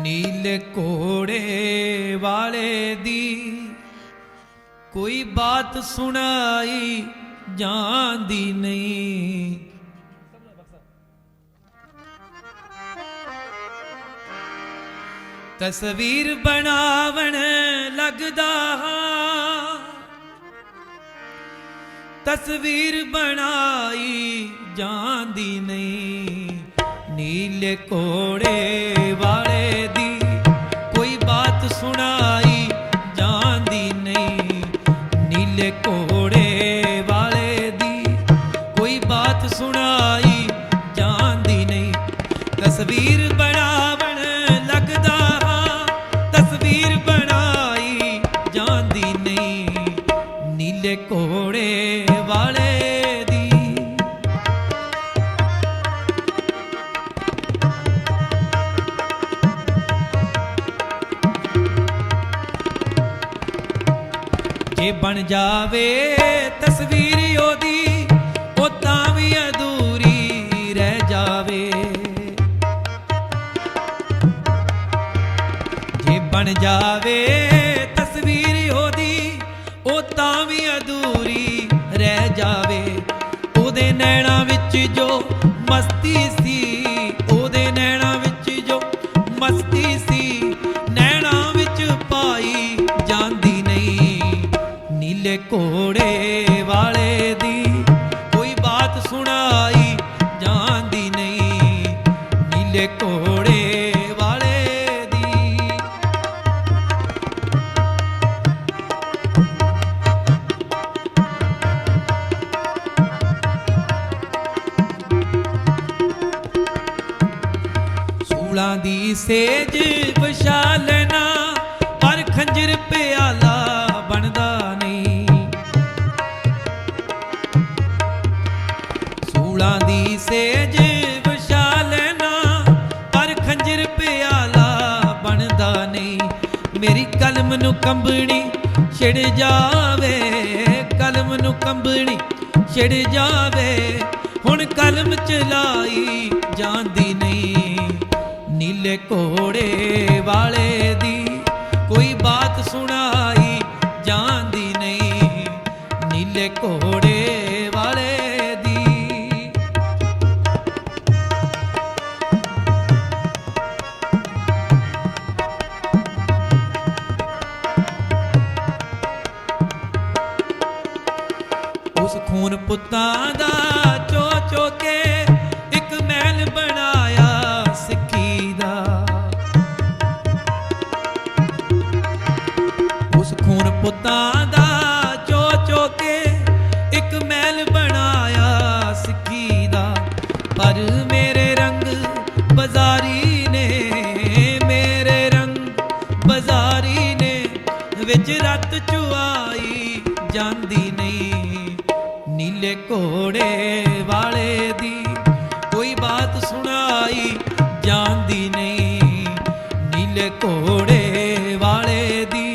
ਨੀਲੇ ਕੋੜੇ ਵਾਲੇ ਦੀ ਕੋਈ ਬਾਤ ਸੁਣਾਈ ਜਾਂਦੀ ਨਹੀਂ। ਤਸਵੀਰ ਬਣਾਵਣ ਲੱਗਦਾ ਹਾਂ। ਤਸਵੀਰ ਬਣਾਈ ਜਾਂਦੀ ਨਹੀਂ। ਨੀਲੇ ਕੋੜੇ ਵਾਲੇ ਦੀ ਕੋਈ ਬਾਤ ਸੁਣਾਈ ਜਾਂਦੀ ਨਹੀਂ। ਨੀਲੇ ਕੋੜੇ ਵਾਲੇ ਦੀ ਕੋਈ ਬਾਤ ਸੁਣਾਈ ਜਾਂਦੀ ਨਹੀਂ। ਤਸਵੀਰ ਬਣਾਵਣ ਲੱਗਦਾ ਹਾਂ, ਤਸਵੀਰ ਬਣਾਈ ਜਾਂਦੀ ਨਹੀਂ। ਨੀਲੇ ਕੋੜੇ ਵਾਲੇ ਜੇ ਬਣ ਜਾਵੇ ਤਸਵੀਰ ਉਹਦੀ, ਉਹ ਤਾਂ ਵੀ ਅਧੂਰੀ ਰਹਿ ਜਾਵੇ। ਜੇ ਬਣ ਜਾਵੇ ਤਸਵੀਰ ਉਹਦੀ, ਉਹ ਤਾਂ ਵੀ ਅਧੂਰੀ ਰਹਿ ਜਾਵੇ। ਉਹਦੇ ਨੈਣਾ ਵਿੱਚ ਜੋ ਮਸਤੀ ਸੀ ਘੋੜੇ ਵਾਲੇ ਦੀ ਕੋਈ ਬਾਤ ਸੁਣਾਈ ਜਾਂਦੀ ਨਹੀਂ। ਨੀਲੇ ਘੋੜੇ ਵਾਲੇ ਦੀ। ਸੂਲਾਂ ਦੀ ਸੇਜ ਵਿਸ਼ਾਲਨਾ ਪਰ ਖੰਜਰ ਕਲਮ ਨੂੰ ਕੰਬਣੀ ਛਿੜ ਜਾਵੇ, ਕਲਮ ਨੂੰ ਕੰਬਣੀ ਛਿੜ ਜਾਵੇ। ਹੁਣ ਕਲਮ ਚਲਾਈ ਜਾਂਦੀ ਨਹੀਂ, ਨੀਲੇ ਘੋੜੇ ਵਾਲੇ ਦੀ ਕੋਈ ਬਾਤ ਸੁਣਾਈ ਜਾਂਦੀ ਨਹੀਂ। ਨੀਲੇ ਘੋੜੇ ਉਸ ਖੂਨ ਪੁੱਤਾਂ ਦਾ ਚੋ ਚੋ ਕੇ ਇੱਕ ਮਹਿਲ ਬਣਾਇਆ ਸਿੱਖੀ ਦਾ। ਉਸ ਖੂਨ ਪੁੱਤਾਂ ਦਾ ਚੋ ਚੋ ਕੇ ਇੱਕ ਮਹਿਲ ਬਣਾਇਆ ਸਿੱਖੀ ਦਾ। ਪਰ ਮੇਰੇ ਰੰਗ ਬਜ਼ਾਰੀ ਨੇ, ਮੇਰੇ ਰੰਗ ਬਜ਼ਾਰੀ ਨੇ ਵਿੱਚ ਰਤ ਚੁਆਈ ਜਾਂਦੀ ਨੀਲੇ ਘੋੜੇ ਵਾਲੇ ਦੀ ਕੋਈ ਬਾਤ ਸੁਣਾਈ ਜਾਂਦੀ ਨਹੀਂ। ਨੀਲੇ ਘੋੜੇ ਵਾਲੇ ਦੀ